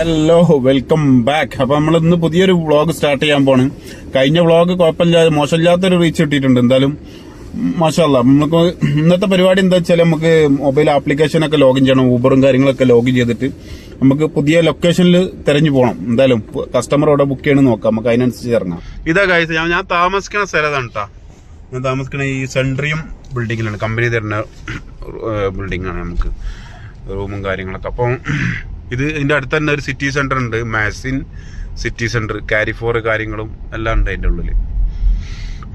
Hello welcome back അപ്പൊ നമ്മൾ ഇന്ന് പുതിയൊരു വ്ളോഗ് സ്റ്റാർട്ട് ചെയ്യാൻ പോണ്. കഴിഞ്ഞ വ്ളോഗ് കുഴപ്പമില്ലാതെ മോശമില്ലാത്തൊരു റീച്ച് കിട്ടിയിട്ടുണ്ട്. എന്തായാലും മാഷല്ല നമുക്ക് ഇന്നത്തെ പരിപാടി എന്താ വെച്ചാൽ നമുക്ക് മൊബൈൽ ആപ്ലിക്കേഷൻ ഒക്കെ ലോഗിൻ ചെയ്യണം ഊബറും കാര്യങ്ങളൊക്കെ ലോഗിൻ ചെയ്തിട്ട് നമുക്ക് പുതിയ ലൊക്കേഷനിൽ തെരഞ്ഞു പോകണം എന്തായാലും കസ്റ്റമർ അവിടെ ബുക്ക് ചെയ്യണം നോക്കാം. നമുക്ക് അതിനനുസരിച്ച് ഇറങ്ങാം. ഇതാ കാഴ്ച ഞാൻ ഞാൻ താമസിക്കുന്ന സ്ഥലത്താണ് കേട്ടോ ഞാൻ താമസിക്കുന്ന ഈ സെൻട്രിയും ബിൽഡിങ്ങിലാണ് കമ്പനി തരുന്ന ബിൽഡിങ്ങാണ് നമുക്ക്. റൂമും കാര്യങ്ങളൊക്കെ. അപ്പം ഇത് ഇതിന്റെ അടുത്ത് തന്നെ ഒരു സിറ്റി സെന്റർ ഉണ്ട്. മാസിൻ സിറ്റി സെന്റർ കാരിഫോർ കാര്യങ്ങളും എല്ലാം ഉണ്ട് അതിന്റെ ഉള്ളിൽ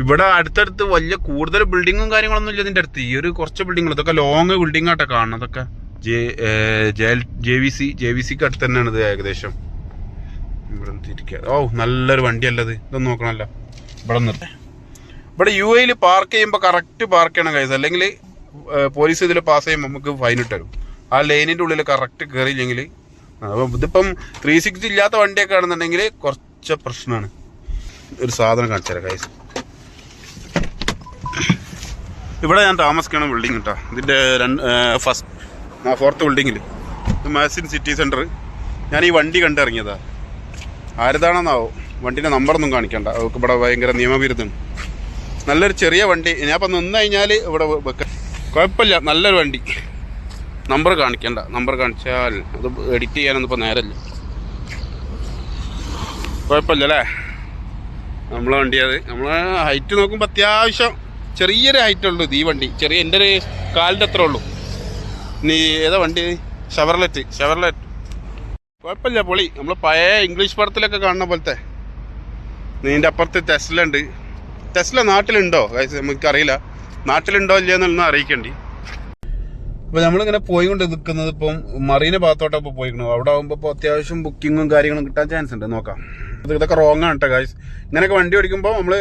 ഇവിടെ അടുത്തടുത്ത് വലിയ കൂടുതൽ ബിൽഡിങ്ങും കാര്യങ്ങളൊന്നും ഇല്ല ഇതിന്റെ അടുത്ത്. ഈ ഒരു കുറച്ച് ബിൽഡിങ്ങൾ ഇതൊക്കെ ലോങ് ബിൽഡിംഗ് ആട്ടെ കാണുന്നത്. അതൊക്കെ J J V C J V സിക്ക് അടുത്ത് തന്നെയാണ് ഇത് ഏകദേശം. ഇവിടെ തിരിക്കുക ഓ നല്ലൊരു വണ്ടിയല്ലത് ഇതൊന്നും നോക്കണമല്ലോ. ഇവിടെ നിർത്തേ. ഇവിടെ യു എയിൽ പാർക്ക് ചെയ്യുമ്പോൾ കറക്റ്റ് പാർക്ക് ചെയ്യണം കൈസ് അല്ലെങ്കിൽ പോലീസ് ഇതിൽ പാസ് ചെയ്യുമ്പോൾ നമുക്ക് ഫൈൻ ഇട്ടുതരും ആ ലൈനിന്റെ ഉള്ളിൽ കറക്റ്റ് കയറിയില്ലെങ്കിൽ അപ്പം ഇതിപ്പം ത്രീ സിക്സ്റ്റി ഇല്ലാത്ത വണ്ടിയൊക്കെ ആണെന്നുണ്ടെങ്കിൽ കുറച്ച് പ്രശ്നമാണ്. ഒരു സാധനം കാണിച്ചാൽ കൈസ് ഇവിടെ ഞാൻ താമസിക്കണം ബിൽഡിംഗ് കേട്ടോ ഇതിന്റെ രണ്ട് ഫസ്റ്റ് ഫോർത്ത് ബിൽഡിങ്ങിൽ മാസിൻ സിറ്റി സെന്റർ ഞാൻ ഈ വണ്ടി കണ്ടിറങ്ങിയതാ. ആരതാണെന്നാവോ? വണ്ടിന്റെ നമ്പറൊന്നും കാണിക്കണ്ട. അവർക്ക് ഇവിടെ ഭയങ്കര നിയമവിരുദ്ധം. നല്ലൊരു ചെറിയ വണ്ടി. ഞാൻ ഇപ്പം നിന്ന് കഴിഞ്ഞാൽ ഇവിടെ വെക്കാം കുഴപ്പമില്ല. നല്ലൊരു വണ്ടി. നമ്പർ കാണിക്കണ്ട. നമ്പർ കാണിച്ചാൽ അത് എഡിറ്റ് ചെയ്യാനൊന്നും ഇപ്പോൾ നേരമില്ല. കുഴപ്പമില്ല അല്ലേ നമ്മളെ വണ്ടി അത് നമ്മൾ ഹൈറ്റ് നോക്കുമ്പോൾ അത്യാവശ്യം ചെറിയൊരു ഹൈറ്റ് ഉള്ളൂ ഈ വണ്ടി. ചെറിയ എന്റെ ഒരു കാലിന്റെ അത്ര ഉള്ളൂ. നീ ഏതാ വണ്ടി? ഷവർലെറ്റ് ഷവർലെറ്റ് കുഴപ്പമില്ല പൊളി. നമ്മൾ പഴയ ഇംഗ്ലീഷ് പടത്തിലൊക്കെ കാണുന്ന പോലത്തെ. നീന്റെ അപ്പുറത്ത് ടെസ്ല ഉണ്ട്. ടെസ്ല നാട്ടിലുണ്ടോ? നമുക്ക് നമുക്കറിയില്ല. നാട്ടിലുണ്ടോ ഇല്ലയെന്നൊന്നും അറിയിക്കണ്ടി. അപ്പൊ നമ്മളിങ്ങനെ പോയിക്കൊണ്ട് നിൽക്കുന്നത് ഇപ്പം മറീന ഭാഗത്തോട്ടാണ് ഇപ്പോൾ പോയിക്കണം അവിടെ ആകുമ്പോൾ ഇപ്പോൾ അത്യാവശ്യം ബുക്കിങ്ങും കാര്യങ്ങളും കിട്ടാൻ ചാൻസ് ഉണ്ട്. നോക്കാം. ഇതൊക്കെ റോങ് ആണ് കേട്ടോ ഗായ്സ് ഇങ്ങനെയൊക്കെ വണ്ടി ഓടിക്കുമ്പോൾ നമ്മൾ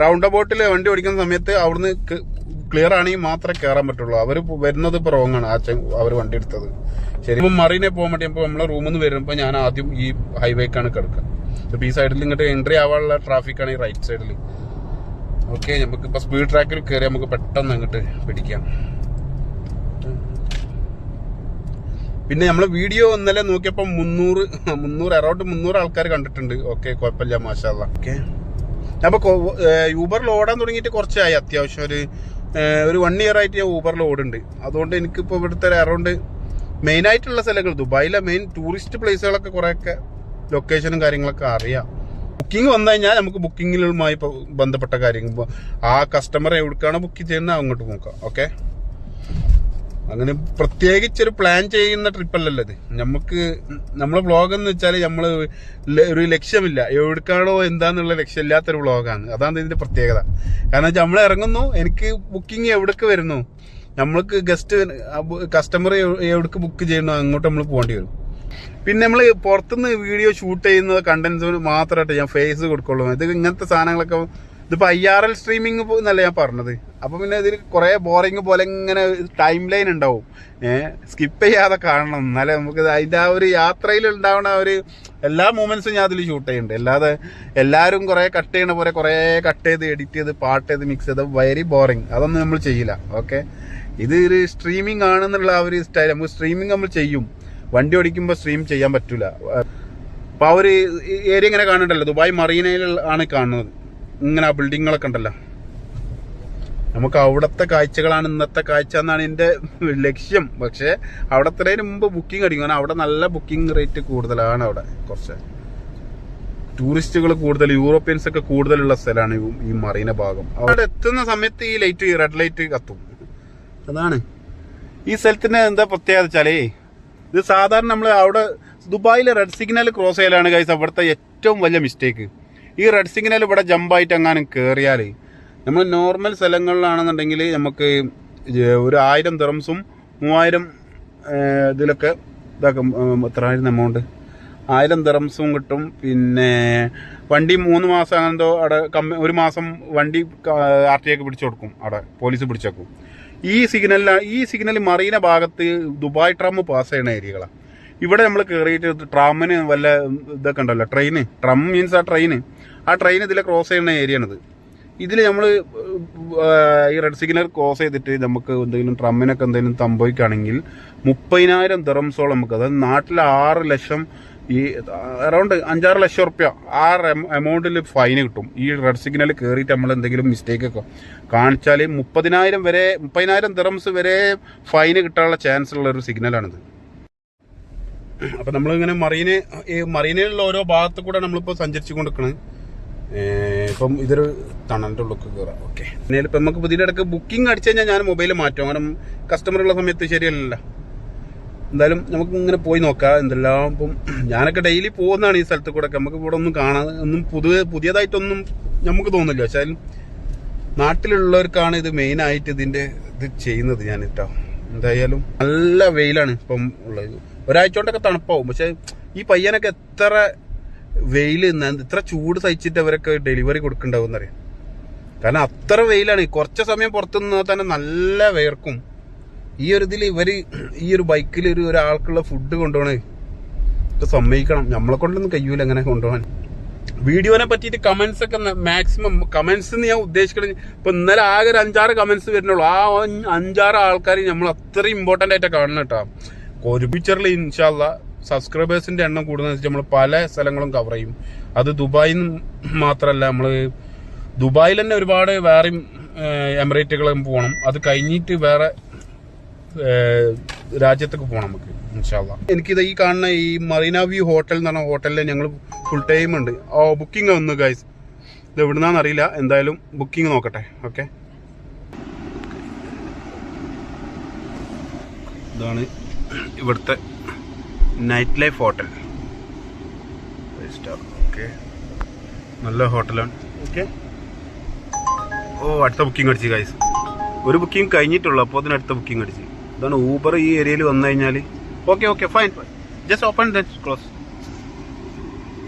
റൗണ്ട് അബൌട്ടിൽ വണ്ടി ഓടിക്കുന്ന സമയത്ത് അവിടുന്ന് ക്ലിയർ ആണെങ്കിൽ മാത്രമേ കയറാൻ പറ്റുള്ളൂ. അവർ വരുന്നത് ഇപ്പോൾ റോങ് ആണ് ആച്ച അവർ വണ്ടി എടുത്തത്. ശരി. ഇപ്പം മറീനെ പോകാൻ വേണ്ടി ഇപ്പോൾ നമ്മളെ റൂമിൽ നിന്ന് വരുമ്പോൾ ഞാൻ ആദ്യം ഈ ഹൈവേക്കാണ് കിടക്കുക ഇപ്പോൾ ഈ സൈഡിൽ ഇങ്ങോട്ട് എൻട്രി ആവാനുള്ള ട്രാഫിക്കാണ് ഈ റൈറ്റ് സൈഡിൽ ഓക്കെ നമുക്ക് ഇപ്പൊ സ്പീഡ് ട്രാക്കിൽ കയറി നമുക്ക് പെട്ടെന്ന് അങ്ങോട്ട് പിടിക്കാം. പിന്നെ നമ്മൾ വീഡിയോ ഇന്നലെ നോക്കിയപ്പോൾ മുന്നൂറ് മുന്നൂറ് അറൌണ്ട് മുന്നൂറ് ആൾക്കാർ കണ്ടിട്ടുണ്ട്. ഓക്കെ കുഴപ്പമില്ല മാഷാല്ല ഓക്കെ. അപ്പോൾ യൂബറിൽ ഓടാൻ തുടങ്ങിയിട്ട് കുറച്ചായി അത്യാവശ്യം. ഒരു ഒരു വൺ ഇയർ ആയിട്ട് ഞാൻ ഊബറിൽ ഓടുന്നുണ്ട് അതുകൊണ്ട് എനിക്കിപ്പോൾ ഇവിടുത്തെ അറൗണ്ട് മെയിൻ ആയിട്ടുള്ള സ്ഥലങ്ങൾ ദുബായിലെ മെയിൻ ടൂറിസ്റ്റ് പ്ലേസുകളൊക്കെ കുറേയൊക്കെ ലൊക്കേഷനും കാര്യങ്ങളൊക്കെ അറിയാം. ബുക്കിംഗ് വന്നു കഴിഞ്ഞാൽ നമുക്ക് ബുക്കിങ്ങിലുമായി ബന്ധപ്പെട്ട കാര്യങ്ങൾ. ആ കസ്റ്റമർ എവിടേക്കാണ് ബുക്ക് ചെയ്യുന്നത് അങ്ങോട്ട് നോക്കാം. ഓക്കെ? അങ്ങനെ പ്രത്യേകിച്ചൊരു പ്ലാൻ ചെയ്യുന്ന ട്രിപ്പല്ലല്ലോ ഇത്. നമുക്ക് നമ്മളെ വ്ളോഗ് എന്ന് വെച്ചാൽ നമ്മൾ ഒരു ലക്ഷ്യമില്ല. എവിടേക്കാണോ എന്താന്നുള്ള ലക്ഷ്യമില്ലാത്തൊരു വ്ളോഗാണ് അതാണ് ഇതിന്റെ പ്രത്യേകത. കാരണം വെച്ചാൽ നമ്മൾ ഇറങ്ങുന്നു എനിക്ക് ബുക്കിംഗ് എവിടേക്ക് വരുന്നു നമ്മൾക്ക് ഗസ്റ്റ് കസ്റ്റമർ എവിടേക്ക് ബുക്ക് ചെയ്യണോ അങ്ങോട്ട് നമ്മൾ പോകേണ്ടി വരും. പിന്നെ നമ്മൾ പുറത്തുനിന്ന് വീഡിയോ ഷൂട്ട് ചെയ്യുന്നത് കണ്ടൻസ് മാത്രമായിട്ട് ഞാൻ ഫേസ് കൊടുക്കുള്ളൂ. ഇത് ഇങ്ങനത്തെ സാധനങ്ങളൊക്കെ ഇതിപ്പോൾ ഐ ആർ എൽ സ്ട്രീമിംഗ് എന്നല്ല ഞാൻ പറഞ്ഞത്. അപ്പോൾ പിന്നെ ഇതിൽ കുറേ ബോറിങ് പോലെ ഇങ്ങനെ ടൈം ലൈൻ ഉണ്ടാവും സ്കിപ്പ് ചെയ്യാതെ കാണണം. എന്നാലേ നമുക്ക് അതിന്റെ ആ ഒരു യാത്രയിൽ ഉണ്ടാവുന്ന ഒരു എല്ലാ മൂമെൻസും ഞാൻ അതിൽ ഷൂട്ട് ചെയ്യുന്നുണ്ട് അല്ലാതെ എല്ലാവരും കുറേ കട്ട് ചെയ്യണ പോലെ കുറേ കട്ട് ചെയ്ത് എഡിറ്റ് ചെയ്ത് പാട്ട് ചെയ്ത് മിക്സ് ചെയ്ത് വെരി ബോറിങ് അതൊന്നും നമ്മൾ ചെയ്യില്ല. ഓക്കെ ഇത് ഒരു സ്ട്രീമിംഗ് ആണെന്നുള്ള ആ ഒരു സ്റ്റൈൽ നമുക്ക് സ്ട്രീമിംഗ് നമ്മൾ ചെയ്യും. വണ്ടി ഓടിക്കുമ്പോൾ സ്ട്രീം ചെയ്യാൻ പറ്റില്ല അപ്പോൾ ആ ഒരു ഏരിയ ഇങ്ങനെ കാണണ്ടല്ലോ ദുബായ് മറീനയിൽ ആണ് കാണുന്നത്. ഇങ്ങനെ ആ ബിൽഡിങ്ങുകളൊക്കെ ഉണ്ടല്ലോ. നമുക്ക് അവിടുത്തെ കാഴ്ചകളാണ് ഇന്നത്തെ കാഴ്ച എന്നാണ് എന്റെ ലക്ഷ്യം. പക്ഷേ അവിടെ അത്രയും മുമ്പ് ബുക്കിംഗ് അടിക്കും. അവിടെ നല്ല ബുക്കിംഗ് റേറ്റ് കൂടുതലാണ് അവിടെ കുറച്ച്. ടൂറിസ്റ്റുകൾ കൂടുതൽ യൂറോപ്യൻസ് ഒക്കെ കൂടുതലുള്ള സ്ഥലമാണ് ഈ- ഈ മറീന ഭാഗം. അവിടെ എത്തുന്ന സമയത്ത് ഈ ലൈറ്റ് റെഡ് ലൈറ്റ് കത്തും. അതാണ്. ഈ സ്ഥലത്തിന് എന്താ പ്രത്യേകത വെച്ചാലേ ഇത് സാധാരണ നമ്മൾ അവിടെ ദുബായിലെ റെഡ് സിഗ്നൽ ക്രോസ് ചെയ്യലാണ് കൈസ് അവിടുത്തെ ഏറ്റവും വലിയ മിസ്റ്റേക്ക് ഈ റെഡ് സിഗ്നൽ ഇവിടെ ജമ്പായിട്ട് എങ്ങാനും കയറിയാൽ നമ്മൾ നോർമൽ സ്ഥലങ്ങളിലാണെന്നുണ്ടെങ്കിൽ നമുക്ക് ഒരു ആയിരം തെറംസും മൂവായിരം ഇതിലൊക്കെ ഇതാക്കും എത്ര ആയിരുന്നു എമൗണ്ട് ആയിരം തെറംസും കിട്ടും. പിന്നെ വണ്ടി മൂന്ന് മാസം അങ്ങനെന്തോ അവിടെ കമ്മി ഒരു മാസം വണ്ടി ആർ ടി ഒക്കെ പിടിച്ചു കൊടുക്കും അവിടെ പോലീസ് പിടിച്ചേക്കും. ഈ സിഗ്നലിൽ ഈ സിഗ്നൽ മറീന ഭാഗത്ത് ദുബായ് ട്രാം പാസ് ചെയ്യുന്ന ഏരിയകളാണ് ഇവിടെ നമ്മൾ കയറിയിട്ട് ട്രാമിന് വല്ല ഇതൊക്കെ ഉണ്ടല്ലോ ട്രെയിന് ട്രം മീൻസ് ആ ട്രെയിന് ആ ട്രെയിൻ ഇതിലെ ക്രോസ് ചെയ്യുന്ന ഏരിയ ഏരിയയാണിത് ഇതിൽ നമ്മൾ ഈ റെഡ് സിഗ്നൽ ക്രോസ് ചെയ്തിട്ട് നമുക്ക് എന്തെങ്കിലും ട്രമ്മിനൊക്കെ എന്തെങ്കിലും സംഭവിക്കുകയാണെങ്കിൽ മുപ്പതിനായിരം ദിറംസോളം നമുക്ക് അതായത് നാട്ടിൽ ആറ് ലക്ഷം ഈ അറൗണ്ട് അഞ്ചാറ് ലക്ഷം റുപ്യ ആ എമൗണ്ടിൽ ഫൈൻ കിട്ടും. ഈ റെഡ് സിഗ്നൽ കയറിയിട്ട് നമ്മൾ എന്തെങ്കിലും മിസ്റ്റേക്ക് ഒക്കെ കാണിച്ചാൽ മുപ്പതിനായിരം വരെ മുപ്പതിനായിരം ദിറംസ് വരെ ഫൈൻ കിട്ടാനുള്ള ചാൻസ് ഉള്ള ഒരു സിഗ്നലാണിത് അപ്പം നമ്മളിങ്ങനെ മറീനെ ഈ മറീനയിലുള്ള ഓരോ ഭാഗത്ത് കൂടെ നമ്മളിപ്പോൾ സഞ്ചരിച്ചു കൊണ്ടിരിക്കുന്നത് ഇപ്പം ഇതൊരു തണലിന്റെ ഉള്ളിൽ കയറാം ഓക്കെ എന്നാലും ഇപ്പം നമുക്ക് പുതിയ ഇടയ്ക്ക് ബുക്കിംഗ് അടിച്ചു കഴിഞ്ഞാൽ ഞാൻ മൊബൈൽ മാറ്റും. കാരണം കസ്റ്റമർ ഉള്ള സമയത്ത് ശരിയല്ലല്ലോ. എന്തായാലും നമുക്ക് ഇങ്ങനെ പോയി നോക്കാം. എന്തെല്ലാം ഇപ്പം ഞാനൊക്കെ ഡെയിലി പോകുന്നതാണ് ഈ സ്ഥലത്ത് കൂടെ നമുക്ക് ഇവിടെ ഒന്നും കാണാൻ ഒന്നും പുതിയ പുതിയതായിട്ടൊന്നും നമുക്ക് തോന്നില്ല പക്ഷേ നാട്ടിലുള്ളവർക്കാണ് ഇത് മെയിനായിട്ട് ഇതിന്റെ ഇത് ചെയ്യുന്നത് ഞാൻ കേട്ടോ എന്തായാലും നല്ല വെയിലാണ് ഇപ്പം ഉള്ളത്. ഒരാഴ്ച കൊണ്ടൊക്കെ തണുപ്പാവും. പക്ഷെ ഈ പയ്യനൊക്കെ എത്ര വെയിൽ ഇത്ര ചൂട് സഹിച്ചിട്ട് അവരൊക്കെ ഡെലിവറി കൊടുക്കണ്ടാവും എന്നറിയാം കാരണം അത്ര വെയിലാണ്. കുറച്ച് സമയം പുറത്തു നിന്നാൽ തന്നെ നല്ല വേർക്കും ഈ ഒരു ഇതിൽ ഇവർ ഈ ഒരു ബൈക്കിൽ ഒരു ഒരാൾക്കുള്ള ഫുഡ് കൊണ്ടുപോകണേ ഇപ്പം സമ്മതിക്കണം. നമ്മളെ കൊണ്ടൊന്നും കഴിയൂല അങ്ങനെ കൊണ്ടുപോകാൻ. വീഡിയോനെ പറ്റിയിട്ട് കമൻസ് ഒക്കെ മാക്സിമം കമൻസ് എന്ന് ഞാൻ ഉദ്ദേശിക്കണത് ഇപ്പം ഇന്നലെ ആകെ ഒരു അഞ്ചാറ് കമൻസ് വരുന്നുള്ളൂ. ആ അഞ്ച് അഞ്ചാറ് ആൾക്കാർ നമ്മൾ അത്രയും ഇമ്പോർട്ടന്റ് ആയിട്ടാണ് കാണണം കേട്ടോ ഒരു പിക്ചറിൽ ഇൻഷാല്ല സബ്സ്ക്രൈബേഴ്സിന്റെ എണ്ണം കൂടുന്ന നമ്മൾ പല സ്ഥലങ്ങളും കവർ ചെയ്യും. അത് ദുബായിൽ മാത്രമല്ല നമ്മൾ ദുബായിൽ തന്നെ ഒരുപാട് വേറെയും എമിറേറ്റുകളും പോകണം അത് കഴിഞ്ഞിട്ട് വേറെ രാജ്യത്തേക്ക് പോകണം നമുക്ക് ഇൻഷാല്ല എനിക്കിത് ഈ കാണുന്ന ഈ മറീന വ്യൂ ഹോട്ടൽ എന്ന് പറഞ്ഞ ഹോട്ടലിൽ ഞങ്ങൾ ഫുൾ ടൈം ഉണ്ട്. ഓ ബുക്കിംഗ് ഒന്ന് ഗൈസ് ഇത് എവിടുന്നാന്ന് അറിയില്ല. എന്തായാലും ബുക്കിംഗ് നോക്കട്ടെ. ഓക്കെ ഇതാണ് ഇവിടുത്തെ night life hotel star okay നല്ല ഹോട്ടലാണ്. ഓക്കെ ഓ അടുത്ത ബുക്കിംഗ് അടിച്ച് ഗൈസ് ഒരു ബുക്കിംഗ് കഴിഞ്ഞിട്ടുള്ളൂ അപ്പോൾ അതിന് അടുത്ത ബുക്കിംഗ് അടിച്ച്. ഇതാണ് ഊബർ ഈ ഏരിയയിൽ വന്നു കഴിഞ്ഞാൽ okay okay fine just open then close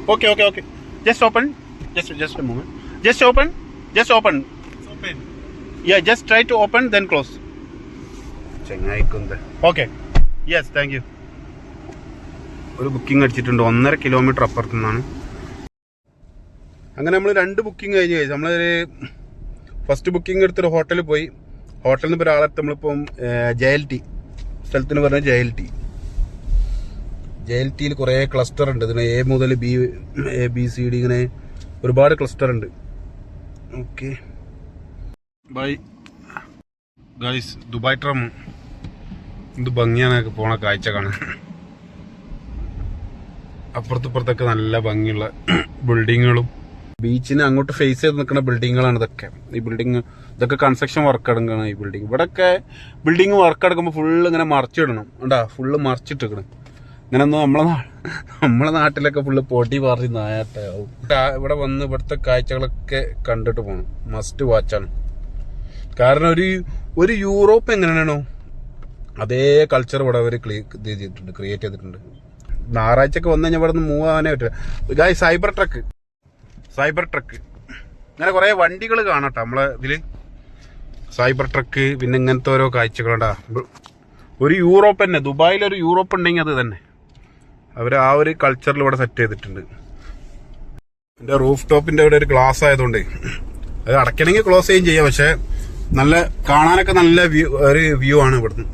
okay okay okay just open just just moment just open just open yeah just try to open then close ചെങ്ങായിക്കുന്നത് okay yes thank you ഒരു booking അടിച്ചിട്ടുണ്ട്. ഒന്നര kilometre അപ്പുറത്തു നിന്നാണ്. അങ്ങനെ നമ്മൾ രണ്ട് booking കഴിഞ്ഞ് കഴിച്ചു നമ്മളൊരു ഫസ്റ്റ് ബുക്കിംഗ് എടുത്തൊരു ഹോട്ടലിൽ പോയി. ഹോട്ടലിൽ നിന്ന് ഒരാളെടുത്ത് നമ്മളിപ്പം ജെ എൽ ടി സ്ഥലത്തിന് പറഞ്ഞ J L T J L ടിയിൽ കുറേ ക്ലസ്റ്റർ ഉണ്ട്. ഇതിന് എ മുതൽ B A B C D ഇങ്ങനെ ഒരുപാട് ക്ലസ്റ്റർ ഉണ്ട്. Okay bye guys Dubai tram ഇത് ഭംഗിയാണ് പോണ കാഴ്ച കാണാൻ. അപ്പുറത്തിപ്പുറത്തൊക്കെ നല്ല ഭംഗിയുള്ള ബിൽഡിങ്ങുകളും ബീച്ചിന് അങ്ങോട്ട് ഫേസ് ചെയ്ത് നിൽക്കുന്ന ബിൽഡിങ്ങുകളാണ് ഇതൊക്കെ. ഈ ബിൽഡിങ് ഇതൊക്കെ കൺസ്ട്രക്ഷൻ വർക്ക് അടങ്ങുകയാണ് ഈ ബിൽഡിങ് ഇവിടെയൊക്കെ ബിൽഡിങ് വർക്ക് അടക്കുമ്പോൾ ഫുള്ള് ഇങ്ങനെ മറിച്ചിടണം. ഉണ്ടാ ഫുള്ള് മറിച്ചിട്ടിക്കണം ഇങ്ങനെ ഒന്നും നമ്മളെ നമ്മളെ നാട്ടിലൊക്കെ ഫുള്ള് പൊടി പാറി നായാട്ടാവും ഇവിടെ വന്ന് ഇവിടുത്തെ കാഴ്ചകളൊക്കെ കണ്ടിട്ട് പോകണം മസ്റ്റ് വാച്ചാണ് കാരണം ഒരു ഒരു യൂറോപ്പ് എങ്ങനെയാണോ അതേ കൾച്ചർ ഇവിടെ അവർ ഇത് ചെയ്തിട്ടുണ്ട്. ക്രിയേറ്റ് ഒക്കെ വന്നു കഴിഞ്ഞാൽ ഇവിടെ നിന്ന് മൂവ് ആവാനേ പറ്റില്ല ഗായ് സൈബർ ട്രക്ക് സൈബർ ട്രക്ക് ഇങ്ങനെ കുറേ വണ്ടികൾ കാണാട്ടോ നമ്മളെ ഇതിൽ. സൈബർ ട്രക്ക് പിന്നെ ഇങ്ങനത്തെ ഓരോ കാഴ്ചകളുണ്ടാ. ഒരു യൂറോപ്പ് തന്നെ. ദുബായിൽ ഒരു യൂറോപ്പ് ഉണ്ടെങ്കിൽ അത് തന്നെ. അവർ ആ ഒരു കൾച്ചറിൽ ഇവിടെ സെറ്റ് ചെയ്തിട്ടുണ്ട്. എന്റെ റൂഫ് ടോപ്പിന്റെ അവിടെ ഒരു ഗ്ലാസ് ആയതുകൊണ്ട് അത് അടയ്ക്കണമെങ്കിൽ ക്ലോസ് ചെയ്യുകയും ചെയ്യാം. പക്ഷേ നല്ല കാണാനൊക്കെ നല്ല വ്യൂ ഒരു വ്യൂ ആണ് ഇവിടുന്ന്.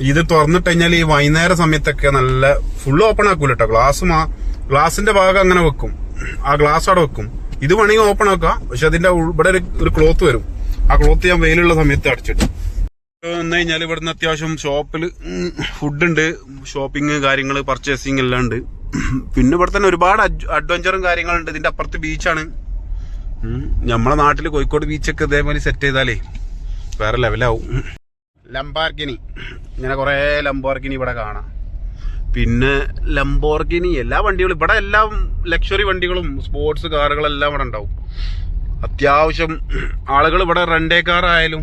ഇത് തുറന്നിട്ട് കഴിഞ്ഞാൽ ഈ വൈകുന്നേര സമയത്തൊക്കെ നല്ല ഫുൾ ഓപ്പൺ ആക്കൂല കേട്ടോ ഗ്ലാസ് മാ ഗ്ലാസിന്റെ ഭാഗം അങ്ങനെ വെക്കും. ആ ഗ്ലാസ് അവിടെ വെക്കും. ഇത് വേണമെങ്കിൽ ഓപ്പൺ ആക്കാം. പക്ഷെ അതിന്റെ ഇവിടെ ഒരു- ക്ലോത്ത് വരും. ആ ക്ലോത്ത് ഞാൻ വെയിലുള്ള സമയത്ത് അടച്ചിട്ട് കഴിഞ്ഞാൽ ഇവിടുന്ന് അത്യാവശ്യം ഷോപ്പിൽ ഫുഡ് ഉണ്ട്. ഷോപ്പിംഗ് കാര്യങ്ങൾ പർച്ചേസിങ് എല്ലാം ഉണ്ട്. പിന്നെ ഇവിടെ തന്നെ ഒരുപാട് അഡ്വഞ്ചറും കാര്യങ്ങളുണ്ട്. ഇതിന്റെ അപ്പുറത്ത് ബീച്ചാണ് നമ്മളെ നാട്ടിൽ കോഴിക്കോട് ബീച്ചൊക്കെ ഇതേപോലെ സെറ്റ് ചെയ്താലേ വേറെ ലെവലാവും ലംബാർഗിനി ഇങ്ങനെ കുറേ ലംബോർഗിനി ഇവിടെ കാണാം. പിന്നെ ലംബോർഗിനി എല്ലാ വണ്ടികളും ഇവിടെ എല്ലാം ലക്ഷറി വണ്ടികളും സ്പോർട്സ് കാറുകളെല്ലാം ഇവിടെ ഉണ്ടാവും. അത്യാവശ്യം ആളുകൾ ഇവിടെ റണ്ടേ കാർ ആയാലും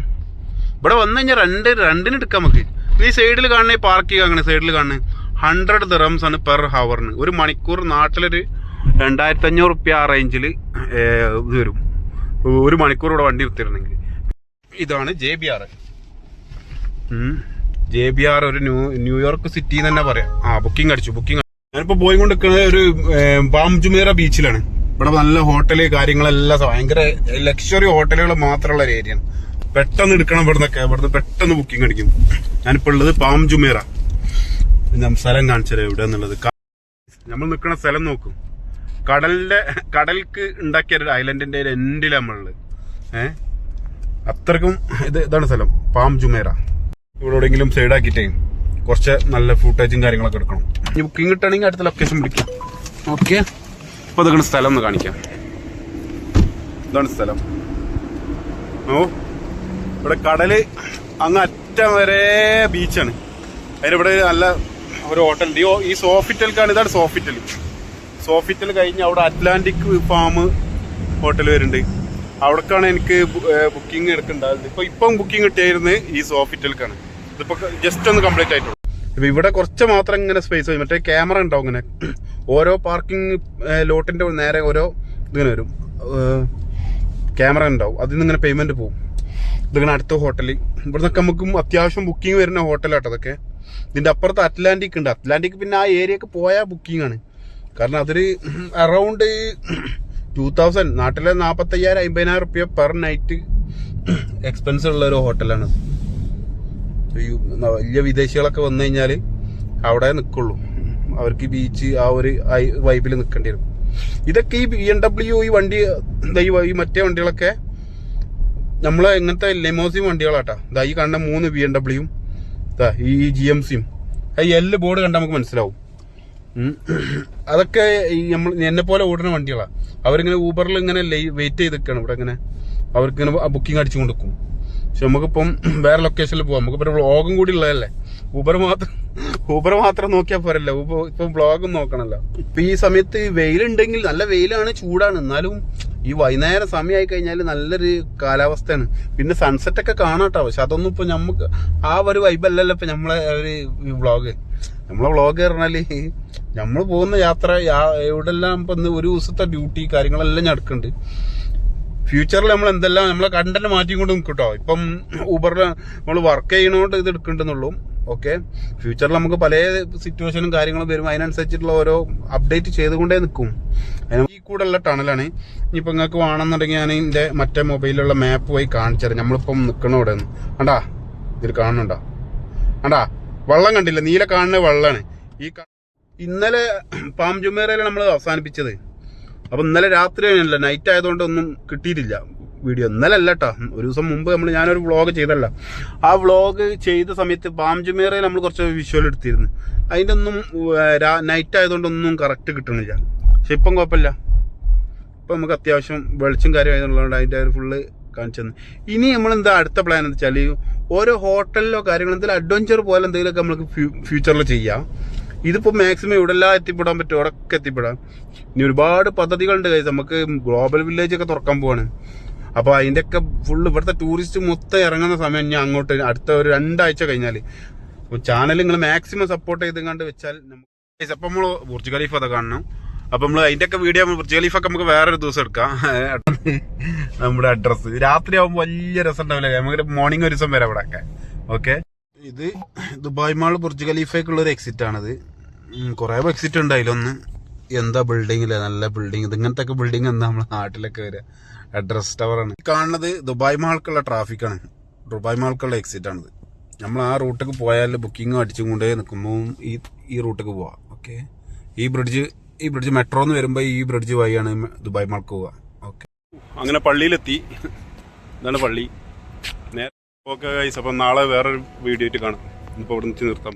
ഇവിടെ വന്നു കഴിഞ്ഞാൽ രണ്ട് രണ്ടിന് എടുക്കാം നമുക്ക്. ഈ സൈഡിൽ ഈ പാർക്ക് ചെയ്യുക അങ്ങനെ സൈഡിൽ കാണുന്നത് ഹൺഡ്രഡ് ദിറംസ് ആണ് പെർ ഹവറിന് ഒരു മണിക്കൂർ നാട്ടിലൊരു രണ്ടായിരത്തി അഞ്ഞൂറ് റുപ്യ ആ റേഞ്ചിൽ ഇത് വരും. ഒരു മണിക്കൂർ ഇവിടെ വണ്ടി നിർത്തിയിരുന്നെങ്കിൽ. ഇതാണ് J B R J B R ഒരു ന്യൂ ന്യൂയോർക്ക് സിറ്റി തന്നെ പറയാം. ആ ബുക്കിംഗ് അടിച്ചു ബുക്കിംഗ് ഞാനിപ്പോ പോയി കൊണ്ടിരിക്കുന്നത് ഒരു ബാം ജുമേറ ബീച്ചിലാണ്. ഇവിടെ നല്ല ഹോട്ടൽ കാര്യങ്ങളെല്ലാം ഭയങ്കര ലക്ഷറി ഹോട്ടലുകൾ മാത്രമുള്ള ഒരു ഏരിയ പെട്ടെന്ന് എടുക്കണം ഇവിടുന്നൊക്കെ. ഇവിടുന്ന് പെട്ടെന്ന് ബുക്കിംഗ് അടിക്കും. ഞാനിപ്പോ ഉള്ളത് പാം ജുമേറ. ഞാൻ സ്ഥലം കാണിച്ചത് എവിടെ എന്നുള്ളത്. നമ്മൾ നിൽക്കുന്ന സ്ഥലം നോക്കും. കടലിന്റെ കടൽക്ക് ഉണ്ടാക്കിയ ഒരു ഐലൻഡിന്റെ ഒരു എൻഡിൽ നമ്മളുള്ളത്. ഏഹ് അത്രക്കും ഇത് ഇതാണ് സ്ഥലം. പാം ജുമേറ ഇവിടെ എവിടെയെങ്കിലും സൈഡാക്കിയിട്ടേ കുറച്ച് നല്ല ഫൂട്ടേജും കാര്യങ്ങളൊക്കെ എടുക്കണം. ഇനി ബുക്കിംഗ് കിട്ടണമെങ്കിൽ അടുത്ത ലൊക്കേഷൻ പിടിക്കാം ഓക്കെ അപ്പോൾ അതൊക്കെ സ്ഥലം ഒന്ന് കാണിക്കാം. ഇതാണ് സ്ഥലം. ഓ ഇവിടെ കടൽ അങ്ങ് അറ്റം വരെ ബീച്ചാണ് അതിനിവിടെ നല്ല ഒരു ഹോട്ടൽ ഈ ഈ സോഫിറ്റൽക്കാണ് ഇതാണ് സോഫിറ്റൽ. സോഫിറ്റൽ കഴിഞ്ഞ് അവിടെ അറ്റ്ലാന്റിക് ഫാം ഹോട്ടൽ വരുന്നുണ്ട്. അവിടേക്കാണ് എനിക്ക് ബുക്കിംഗ് എടുക്കേണ്ടത്. ഇപ്പൊ ഇപ്പം ബുക്കിംഗ് കിട്ടിയായിരുന്നു ഈ സോഫിറ്റൽക്കാണ്. ജസ്റ്റ് ഒന്ന് കംപ്ലീറ്റ് ആയിട്ടുള്ളൂ. അപ്പൊ ഇവിടെ കുറച്ച് മാത്രം ഇങ്ങനെ സ്പേസ് വരും മറ്റേ ക്യാമറ ഉണ്ടാവും ഇങ്ങനെ. ഓരോ പാർക്കിംഗ് ലോട്ടിന്റെ നേരെ ഓരോ ഇതിങ്ങനെ വരും. ക്യാമറ ഉണ്ടാവും. അതിൽ നിന്ന് ഇങ്ങനെ പേയ്മെന്റ് പോകും ഇതിങ്ങനെ അടുത്ത ഹോട്ടലിൽ ഇവിടുന്നൊക്കെ നമുക്ക് അത്യാവശ്യം ബുക്കിംഗ് വരുന്ന ഹോട്ടലാട്ടോ അതൊക്കെ ഇതിന്റെ അപ്പുറത്ത് അറ്റ്ലാന്റിക് ഉണ്ട്. അറ്റ്ലാന്റിക് പിന്നെ ആ ഏരിയക്ക് പോയാൽ ബുക്കിംഗ് ആണ്. കാരണം അതൊരു അറൗണ്ട് ടൂ തൗസൻഡ് നാട്ടിലെ നാൽപ്പത്തയ്യായിരം അമ്പതിനായിരം റുപ്യ പെർ നൈറ്റ് എക്സ്പെൻസ് ഉള്ള ഒരു ഹോട്ടലാണ് വലിയ വിദേശികളൊക്കെ വന്നു കഴിഞ്ഞാൽ അവിടെ നിൽക്കുള്ളൂ അവർക്ക് ബീച്ച് ആ ഒരു വൈബിൽ നിൽക്കേണ്ടി വരും. ഇതൊക്കെ ഈ ബി എം ഡബ്ല്യു ഈ വണ്ടി ഈ മറ്റേ വണ്ടികളൊക്കെ നമ്മളെ ഇങ്ങനത്തെ ലെമോസിയും വണ്ടികളാട്ടാ. ഇതാ ഈ കണ്ട മൂന്ന് ബി എം ഡബ്ല്യൂയും ഈ ജി എം സിയും ഈ എല്ല് ബോർഡ് കണ്ടാൽ നമുക്ക് മനസ്സിലാവും. അതൊക്കെ ഈ നമ്മൾ എന്നെ പോലെ ഓടുന്ന വണ്ടികളാണ് അവരിങ്ങനെ ഊബറിൽ ഇങ്ങനെ വെയിറ്റ് ചെയ്ത് ഇവിടെ ഇങ്ങനെ അവർക്ക് ഇങ്ങനെ ബുക്കിംഗ് അടിച്ചു കൊടുക്കും പക്ഷെ നമുക്കിപ്പം വേറെ ലൊക്കേഷനിൽ പോവാം. നമുക്കിപ്പം വ്ളോഗും കൂടി ഉള്ളതല്ലേ? ഊബർ മാത്രം ഊബർ മാത്രം നോക്കിയാൽ പോരല്ലോ. ഊബർ ഇപ്പം വ്ളോഗും നോക്കണല്ലോ. ഇപ്പൊ ഈ സമയത്ത് വെയിലുണ്ടെങ്കിൽ നല്ല വെയിലാണ് ചൂടാണ്. എന്നാലും ഈ വൈകുന്നേരം സമയമായി കഴിഞ്ഞാൽ നല്ലൊരു കാലാവസ്ഥയാണ്. പിന്നെ സൺസെറ്റ് ഒക്കെ കാണാട്ടോ. പക്ഷെ അതൊന്നും ഇപ്പൊ നമുക്ക് ആ ഒരു വൈബല്ലല്ലോ ഇപ്പൊ നമ്മളെ ഒരു വ്ളോഗ് നമ്മളെ വ്ളോഗ് പറഞ്ഞാൽ നമ്മൾ പോകുന്ന യാത്ര എവിടെല്ലാം ഇപ്പൊ ഒരു ദിവസത്തെ ഡ്യൂട്ടി കാര്യങ്ങളെല്ലാം നടക്കുന്നുണ്ട് ഫ്യൂച്ചറിൽ നമ്മൾ എന്തെല്ലാം നമ്മളെ കണ്ടന്റ് മാറ്റിക്കൊണ്ട് കേട്ടോ ഇപ്പം ഊബറിൽ നമ്മൾ വർക്ക് ചെയ്യണോണ്ട് ഇത് എടുക്കണ്ടെന്നുള്ളൂ. ഓക്കെ ഫ്യൂച്ചറിൽ നമുക്ക് പല സിറ്റുവേഷനും കാര്യങ്ങളും വരും. അതിനനുസരിച്ചിട്ടുള്ള ഓരോ അപ്ഡേറ്റ് ചെയ്തുകൊണ്ടേ നിൽക്കും. ഈ കൂടെ ഉള്ള ടണലാണ് ഇനിയിപ്പോൾ നിങ്ങൾക്ക് വേണമെന്നുണ്ടെങ്കിൽ ഞാൻ എന്റെ മറ്റേ മൊബൈലിലുള്ള മാപ്പ് പോയി കാണിച്ചത് നമ്മളിപ്പം നിൽക്കണ ഇവിടെ നിന്ന്. കണ്ടാ? ഇതിൽ കാണുന്നുണ്ടോ? കണ്ടാ? വെള്ളം കണ്ടില്ല? നീല കാണുന്ന വെള്ളമാണ് ഈ ഇന്നലെ പാം ജുമേറയിലാണ് നമ്മൾ അവസാനിപ്പിച്ചത്. അപ്പൊ ഇന്നലെ രാത്രി അല്ല നൈറ്റ് ആയതുകൊണ്ട് ഒന്നും കിട്ടിയിട്ടില്ല വീഡിയോ ഇന്നലെ അല്ല കേട്ടോ ഒരു ദിവസം മുമ്പ് നമ്മൾ ഞാനൊരു വ്ളോഗ് ചെയ്തല്ല ആ വ്ളോഗ് ചെയ്ത സമയത്ത് പാംജുമേറയിൽ നമ്മൾ കുറച്ച് വിഷ്വൽ എടുത്തിരുന്നു. അതിന്റെ ഒന്നും നൈറ്റ് ആയതുകൊണ്ട് ഒന്നും കറക്റ്റ് കിട്ടണില്ല. പക്ഷെ ഇപ്പം കുഴപ്പമില്ല. ഇപ്പം നമുക്ക് അത്യാവശ്യം വെളിച്ചം കാര്യമായതുകൊണ്ട് അതിന്റെ ഒരു ഫുള്ള് കാണിച്ചു തന്നു ഇനി നമ്മൾ എന്താ അടുത്ത പ്ലാൻ എന്ന് വെച്ചാൽ ഓരോ ഹോട്ടലിലോ കാര്യങ്ങളോ എന്തെങ്കിലും അഡ്വഞ്ചർ പോലെ എന്തെങ്കിലുമൊക്കെ നമുക്ക് ഫ്യൂച്ചറിൽ ചെയ്യാം. ഇതിപ്പോൾ മാക്സിമം എവിടെല്ലാം എത്തിപ്പെടാൻ പറ്റും അവിടെയൊക്കെ എത്തിപ്പെടാം. ഇനി ഒരുപാട് പദ്ധതികളുണ്ട് കൈസ് നമുക്ക് ഗ്ലോബൽ വില്ലേജ് ഒക്കെ തുറക്കാൻ പോവാണ്. അപ്പോൾ അതിന്റെയൊക്കെ ഫുള്ള് ഇവിടുത്തെ ടൂറിസ്റ്റ് മൊത്തം ഇറങ്ങുന്ന സമയം ഞാൻ അങ്ങോട്ട് അടുത്ത ഒരു രണ്ടാഴ്ച കഴിഞ്ഞാൽ ചാനൽ നിങ്ങൾ മാക്സിമം സപ്പോർട്ട് ചെയ്ത് കണ്ട് വെച്ചാൽ നമുക്ക് അപ്പം നമ്മൾ ബുർജ് ഖലീഫ് അത് കാണണം. അപ്പം നമ്മൾ അതിന്റെയൊക്കെ വീഡിയോ ബുർജ് ഖലീഫൊക്കെ നമുക്ക് വേറൊരു ദിവസം എടുക്കാം. നമ്മുടെ അഡ്രസ്സ് രാത്രി ആകുമ്പോൾ വലിയ രസം ഉണ്ടാവില്ല നമുക്ക് മോർണിംഗ് ഒരു ദിവസം വരാം അവിടെ ഒക്കെ ഓക്കെ ഇത് ദുബായ് മാൾ ബുർജ് ഖലീഫയ്ക്കുള്ള ഒരു എക്സിറ്റ് ആണിത്. കുറേ എക്സിറ്റ് ഉണ്ട് അതിലൊന്ന്. എന്താ ബിൽഡിംഗ് അല്ലേ നല്ല ബിൽഡിംഗ് ഇത് ഇങ്ങനത്തെ ഒക്കെ ബിൽഡിംഗ് എന്താ നമ്മുടെ നാട്ടിലൊക്കെ വരിക അഡ്രസ് ടവറാണ് കാണുന്നത് ദുബായ് മാൾക്കുള്ള ട്രാഫിക്കാണ് ദുബായ് മാൾക്കുള്ള എക്സിറ്റ് ആണിത്. നമ്മൾ ആ റൂട്ടിലേക്ക് പോയാൽ ബുക്കിംഗ് അടിച്ചും കൊണ്ടേ നിൽക്കുമ്പോൾ ഈ ഈ റൂട്ടിലേക്ക് പോവാം. ഓക്കെ ഈ ബ്രിഡ്ജ് ഈ ബ്രിഡ്ജ് മെട്രോ എന്ന് വരുമ്പോൾ ഈ ബ്രിഡ്ജ് വഴിയാണ് ദുബായ് മാൾക്ക് പോവുക ഓക്കെ അങ്ങനെ പള്ളിയിലെത്തി. ഇതാണ് പള്ളി. ഓക്കെ ഗൈസ് അപ്പം നാളെ വേറൊരു വീഡിയോ ആയിട്ട് കാണാം. ഇപ്പോൾ ഇവിടെ നിർത്താം.